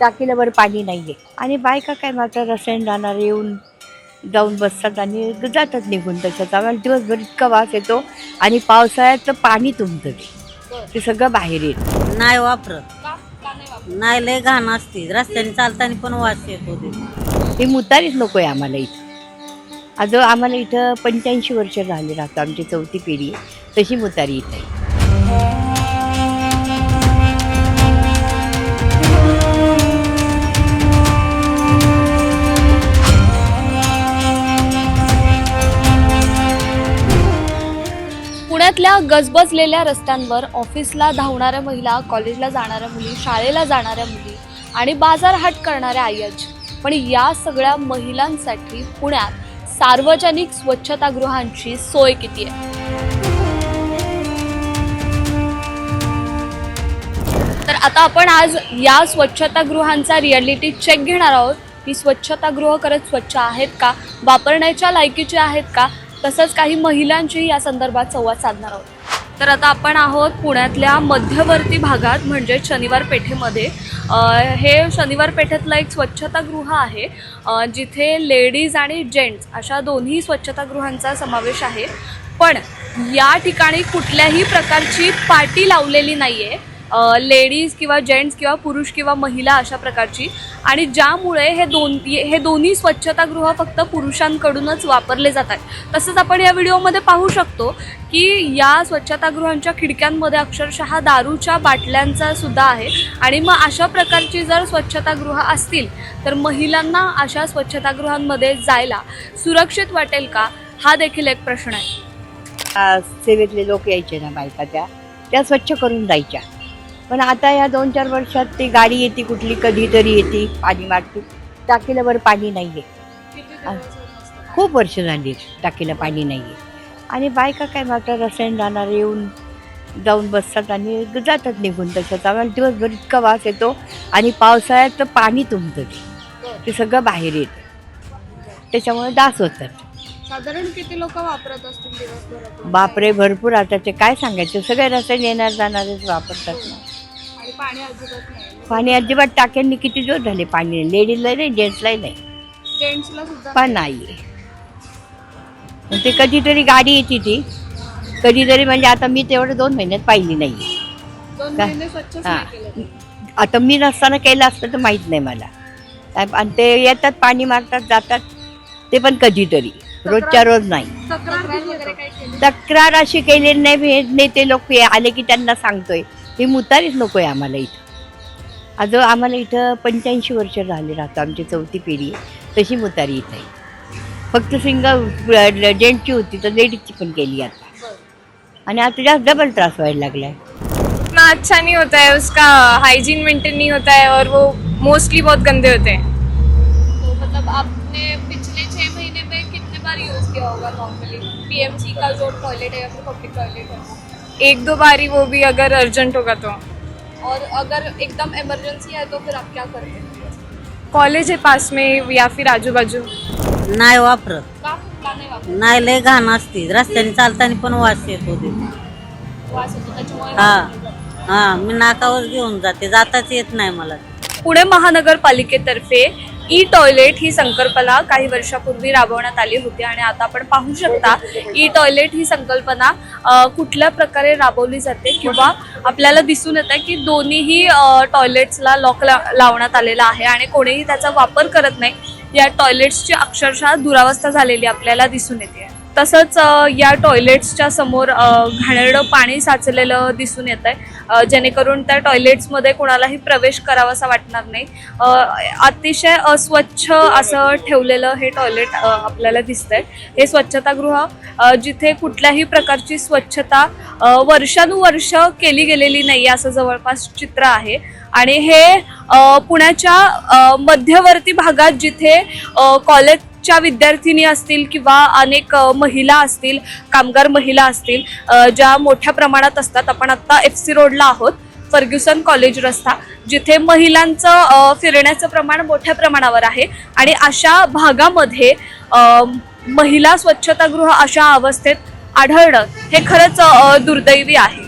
टाकीलावर पाणी नाही आहे आणि बायका काय मात्र रस्त्याने जाणार येऊन जाऊन बसतात आणि जातात निघून त्याच्यात. आम्हाला दिवसभर इतका वास येतो आणि पावसाळ्यात तर पाणी तुमचं ते ते सगळं बाहेर येतं नाही वापरत. नाही लय घाण असते. रस्त्याने चालताना पण वास येत हे मुतारीच नको आहे आम्हाला इथं. अजून आम्हाला इथं पंच्याऐंशी वर्ष झाले राहतो आमची चौथी पिढी. तशी मुतारी इथं आहे. पुण्यातल्या गजबजलेल्या रस्त्यांवर ऑफिसला धावणाऱ्या महिला कॉलेजला जाणाऱ्या मुली शाळेला जाणाऱ्या मुली आणि बाजारहाट करणाऱ्या आईच पण या सगळ्या महिलांसाठी पुण्यात सार्वजनिक स्वच्छतागृहांची सोय किती आहे? तर आता आपण आज या स्वच्छतागृहांचा रियालिटी चेक घेणार आहोत. ही स्वच्छतागृह खरंच स्वच्छ आहेत का? वापरण्याच्या लायकीचे आहेत का? तसंच काही महिलांची या संदर्भात संवाद साधणार आहोत. तर आता आपण आहोत पुण्यातल्या मध्यवर्ती भागात म्हणजे शनिवार पेठेमध्ये. हे शनिवार पेठेतलं एक स्वच्छतागृह आहे. जिथे लेडीज आणि जेंट्स अशा दोन्ही स्वच्छतागृहांचा समावेश आहे. पण या ठिकाणी कुठल्याही प्रकारची पाटी लावलेली नाही आहे लेडीज किंवा जेंट्स किंवा पुरुष किंवा महिला अशा प्रकारची. आणि ज्यामुळे हे दोन हे दोन्ही स्वच्छतागृह फक्त पुरुषांकडूनच वापरले जातात. तसंच आपण या व्हिडिओमध्ये पाहू शकतो की या स्वच्छतागृहांच्या खिडक्यांमध्ये अक्षरशः दारूच्या बाटल्यांचा सुद्धा आहे. आणि मग अशा प्रकारची जर स्वच्छतागृह असतील तर महिलांना अशा स्वच्छतागृहांमध्ये जायला सुरक्षित वाटेल का? हा देखील एक प्रश्न आहे. सेवेतले लोक यायचे ना बायका त्या. त्या स्वच्छ करून जायच्या. पण आता या दोन चार वर्षात ती गाडी येते कुठली कधीतरी येते पाणी मारते. टाकीलावर पाणी नाही आहे खूप वर्ष झाली टाकीला पाणी नाही आहे आणि बायका काय मात्र रस्त्याने जाणार येऊन जाऊन बसतात आणि जातात निघून त्याच्यात आम्हाला दिवसभर इतका वास येतो आणि पावसाळ्यात तर पाणी तुमचं ते सगळं बाहेर येतं. त्याच्यामुळे डास होतात. साधारण किती लोक वापरत असतील बापरे भरपूर. आता ते काय सांगायचं? सगळे रस्त्याने येणार जाणारेच वापरतात ना. आणि पाणी अजिबात नाही. पाणी अजिबात टाक्यांनी किती दिवस झाले पाणी लेडीजला नाही जेंट्सलाही नाही. जेंट्सला सुद्धा पण नाही. मग ते कधीतरी गाडी येते ती. कधीतरी म्हणजे आता मी तेवढं दोन महिन्यात पाहिली नाही. दोन का? महिने हा. आता मी नसताना केलं असतं तर माहीत नाही मला. काय- आणि ते येतात पाणी मारतात जातात. ते पण कधीतरी. रोजच्या रोज नाही. तक्रार वगैरे काय केली तक्रार अशी केलेली नाही हे नेते लोक हे आले की त्यांना सांगतोय. ही मुतारीच नको आहे आम्हाला इथं. अजून आम्हाला इथं पंच्याऐंशी वर्ष झाले राहतो आमची चौथी पिढी. तशी मुतारी इथं आहे. फक्त सिंगल जेंट्सची होती तर लेडीजची पण केली आता. आणि आता जास्त डबल त्रास व्हायला लागलाय. अच्छा नहीं होता है उसका हाइजीन मेंटेन नहीं होता है और वो मोस्टली बहुत गंदे होते हैं. तो मतलब आपने पिछले छह महीने में कितने बार यूज किया होगा नॉर्मली पीएमसी का जो टॉयलेट है या फिर पब्लिक टॉयलेट है? एक दो बारी वो भी अगर अर्जेंट होगा तो। और अगर एकदम इमरजेंसी है तो फिर आप क्या करते हैं? कॉलेज है पास में या फिर आजू बाजू नाही वापरत. का का नाही वापरत? नाही लय घाण असते. रस्त्याने चालताना पण वास येत होते वास त्याच्यामुळे हा. हा मी नाकावर घेऊन जाते. जाताच येत नाही मला. पुणे महानगरपालिकेतर्फे ई टॉयलेट ही संकल्पना काही वर्षापूर्वी राबवण्यात आली होती आणि आता आपण पाहू शकता ई टॉयलेट ही संकल्पना कुठल्या प्रकारे राबवली जाते किंवा आपल्याला दिसून येतं आहे की दोन्हीही टॉयलेट्सला लॉक ला लावण्यात आलेला आहे आणि कोणीही त्याचा वापर करत नाही. या टॉयलेट्सची अक्षरशः दुरावस्था झालेली आपल्याला दिसून येते. तसंच या टॉयलेट्सच्या समोर घाणेरडं पाणी साचलेलं दिसून येत आहे जेणेकरून त्या टॉयलेट्समध्ये कोणालाही प्रवेश करावासा वाटणार नाही. अतिशय अस्वच्छ असं ठेवलेलं हे टॉयलेट आपल्याला आपल्याला दिसतंय. हे स्वच्छतागृह जिथे कुठल्याही प्रकारची स्वच्छता वर्षानुवर्ष केली गेलेली नाही असं जवळपास चित्र आहे. आणि हे पुण्याच्या मध्यवर्ती भागात जिथे कॉलेज कॉलेजच्या विद्यार्थिनी असतील किंवा अनेक महिला असतील कामगार महिला असतील ज्या मोठ्या प्रमाणात असतात. आपण आत्ता एफ सी रोडला आहोत फर्ग्युसन कॉलेज रस्ता जिथे महिलांचं फिरण्याचं प्रमाण मोठ्या प्रमाणावर आहे. आणि अशा भागामध्ये महिला स्वच्छतागृह अशा अवस्थेत आढळणं हे खरंच दुर्दैवी आहे.